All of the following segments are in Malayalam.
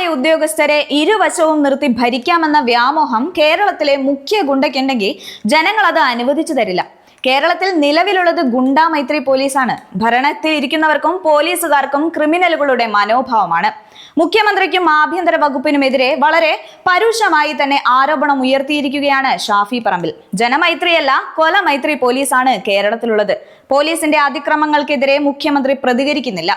ഉന്നതരായ ഉദ്യോഗസ്ഥരെ ഇരുവശവും നിർത്തി ഭരിക്കാമെന്ന വ്യാമോഹം കേരളത്തിലെ മുഖ്യ ഗുണ്ടയ്ക്കുണ്ടെങ്കിൽ ജനങ്ങൾ അത് അനുവദിച്ചു തരില്ല. കേരളത്തിൽ നിലവിലുള്ളത് ഗുണ്ടാ മൈത്രി പോലീസാണ്. ഭരണത്തിൽ ഇരിക്കുന്നവർക്കും പോലീസുകാർക്കും ക്രിമിനലുകളുടെ മനോഭാവമാണ്. മുഖ്യമന്ത്രിക്കും ആഭ്യന്തര വകുപ്പിനുമെതിരെ വളരെ പരുഷമായി തന്നെ ആരോപണം ഉയർത്തിയിരിക്കുകയാണ് ഷാഫി പറമ്പിൽ. ജനമൈത്രിയല്ല കൊലമൈത്രി പോലീസാണ് കേരളത്തിലുള്ളത്. പോലീസിന്റെ അതിക്രമങ്ങൾക്കെതിരെ മുഖ്യമന്ത്രി പ്രതികരിക്കുന്നില്ല.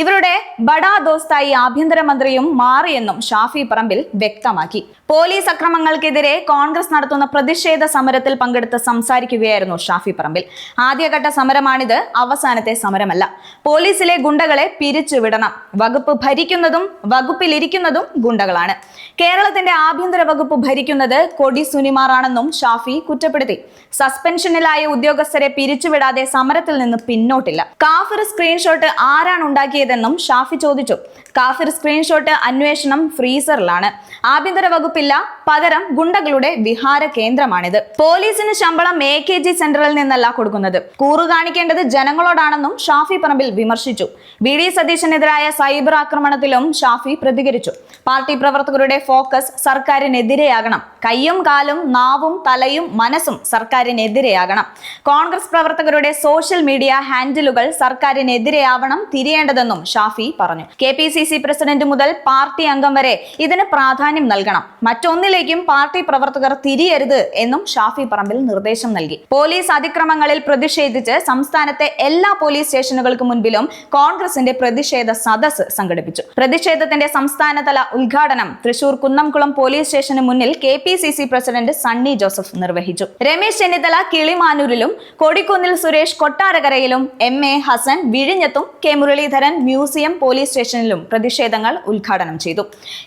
ഇവരുടെ ബഡാ ദോസ്തായി ആഭ്യന്തരമന്ത്രിയും മാറിയെന്നും ഷാഫി പറമ്പിൽ വ്യക്തമാക്കി. പോലീസ് അക്രമങ്ങൾക്കെതിരെ കോൺഗ്രസ് നടത്തുന്ന പ്രതിഷേധ സമരത്തിൽ പങ്കെടുത്ത് സംസാരിക്കുകയായിരുന്നു ഷാഫി പറമ്പിൽ. ആദ്യഘട്ട സമരമാണിത് അവസാനത്തെ സമരമല്ല. പോലീസിലെ ഗുണ്ടകളെ പിരിച്ചുവിടണം. വകുപ്പ് ഭരിക്കുന്നതും വകുപ്പിലിരിക്കുന്നതും ഗുണ്ടകളാണ്. കേരളത്തിന്റെ ആഭ്യന്തര വകുപ്പ് ഭരിക്കുന്നത് കൊടി സുനിമാറാണെന്നും ഷാഫി കുറ്റപ്പെടുത്തി. സസ്പെൻഷനിലായ ഉദ്യോഗസ്ഥരെ പിരിച്ചുവിടാതെ സമരത്തിൽ നിന്ന് പിന്നോട്ടില്ല. കാഫർ സ്ക്രീൻഷോട്ട് ആരാണ് ഉണ്ടാക്കിയതെന്നും ഷാഫി ചോദിച്ചു. കാഫിർ സ്ക്രീൻഷോട്ട് അന്വേഷണം ഫ്രീസറിലാണ്. ആഭ്യന്തര വകുപ്പില്ല പകരം ഗുണ്ടകളുടെ വിഹാര കേന്ദ്രമാണിത്. പോലീസിന് ശമ്പളം എ കെ ജി സെന്ററിൽ നിന്നല്ല കൊടുക്കുന്നത്. കൂറു കാണിക്കേണ്ടത് ജനങ്ങളോടാണെന്നും ഷാഫി പറമ്പിൽ വിമർശിച്ചു. വി ഡി സതീശനെതിരായ സൈബർ ആക്രമണത്തിലും ഷാഫി പ്രതികരിച്ചു. പാർട്ടി പ്രവർത്തകരുടെ ഫോക്കസ് സർക്കാരിനെതിരെയാകണം. കയ്യും കാലും നാവും തലയും മനസ്സും സർക്കാരിനെതിരെയാകണം. കോൺഗ്രസ് പ്രവർത്തകരുടെ സോഷ്യൽ മീഡിയ ഹാൻഡിലുകൾ സർക്കാരിനെതിരെയാവണം തിരിയേണ്ടതെന്നും ഷാഫി പറഞ്ഞു. K P C C president മുതൽ പാർട്ടി അംഗം വരെ ഇതിന് പ്രാധാന്യം നൽകണം. മറ്റൊന്നിലേക്കും പാർട്ടി പ്രവർത്തകർ തിരിയരുത് എന്നും ഷാഫി പറമ്പിൽ നിർദ്ദേശം നൽകി. പോലീസ് അതിക്രമങ്ങളിൽ പ്രതിഷേധിച്ച് സംസ്ഥാനത്തെ എല്ലാ പോലീസ് സ്റ്റേഷനുകൾക്ക് മുൻപിലും കോൺഗ്രസിന്റെ പ്രതിഷേധ സദസ് സംഘടിപ്പിച്ചു. പ്രതിഷേധത്തിന്റെ സംസ്ഥാനതല ഉദ്ഘാടനം തൃശൂർ കുന്നംകുളം പോലീസ് സ്റ്റേഷന് മുന്നിൽ K P C C president Sunny Joseph നിർവഹിച്ചു. രമേശ് ചെന്നിത്തല കിളിമാനൂരിലും കൊടിക്കുന്നിൽ സുരേഷ് കൊട്ടാരകരയിലും എം എ ഹസൻ വിഴിഞ്ഞത്തും കെ മുരളീധരൻ മ്യൂസിയം പോലീസ് സ്റ്റേഷനിലും പ്രതിഷേധങ്ങൾ ഉദ്ഘാടനം ചെയ്തു.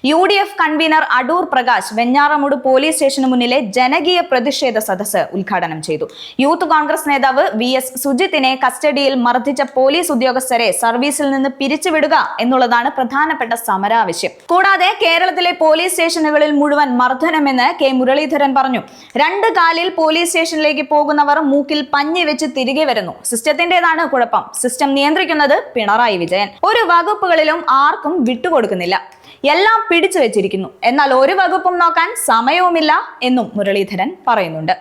U D F convener Adoor Prakash Venjaramoodu police സ്റ്റേഷന് മുന്നിലെ ജനകീയ പ്രതിഷേധ സദസ്സ് ഉദ്ഘാടനം ചെയ്തു. യൂത്ത് കോൺഗ്രസ് നേതാവ് വി എസ് സുജിത്തിനെ കസ്റ്റഡിയിൽ മർദ്ദിച്ച പോലീസ് ഉദ്യോഗസ്ഥരെ സർവീസിൽ നിന്ന് പിരിച്ചുവിടുക എന്നുള്ളതാണ് പ്രധാനപ്പെട്ട സമരാവശ്യം. കൂടാതെ കേരളത്തിലെ പോലീസ് സ്റ്റേഷനുകളിൽ മുഴുവൻ മർദ്ദനമെന്ന് കെ മുരളീധരൻ പറഞ്ഞു. രണ്ട് കാലിൽ പോലീസ് സ്റ്റേഷനിലേക്ക് പോകുന്നവർ മൂക്കിൽ പഞ്ഞി വെച്ച് തിരികെ വരുന്നു. സിസ്റ്റത്തിന്റേതാണ് കുഴപ്പം. സിസ്റ്റം നിയന്ത്രിക്കുന്നത് പിണറായി വിജയൻ. ഒരു വകുപ്പുകളിലും ആർക്കും വിട്ടുകൊടുക്കുന്നില്ല. എല്ലാം പിടിച്ചു വെച്ചിരിക്കുന്നു. എന്നാൽ ഒരു വകുപ്പും നോക്കാൻ സമയവുമില്ല എന്നും മുരളീധരൻ പറയുന്നുണ്ട്.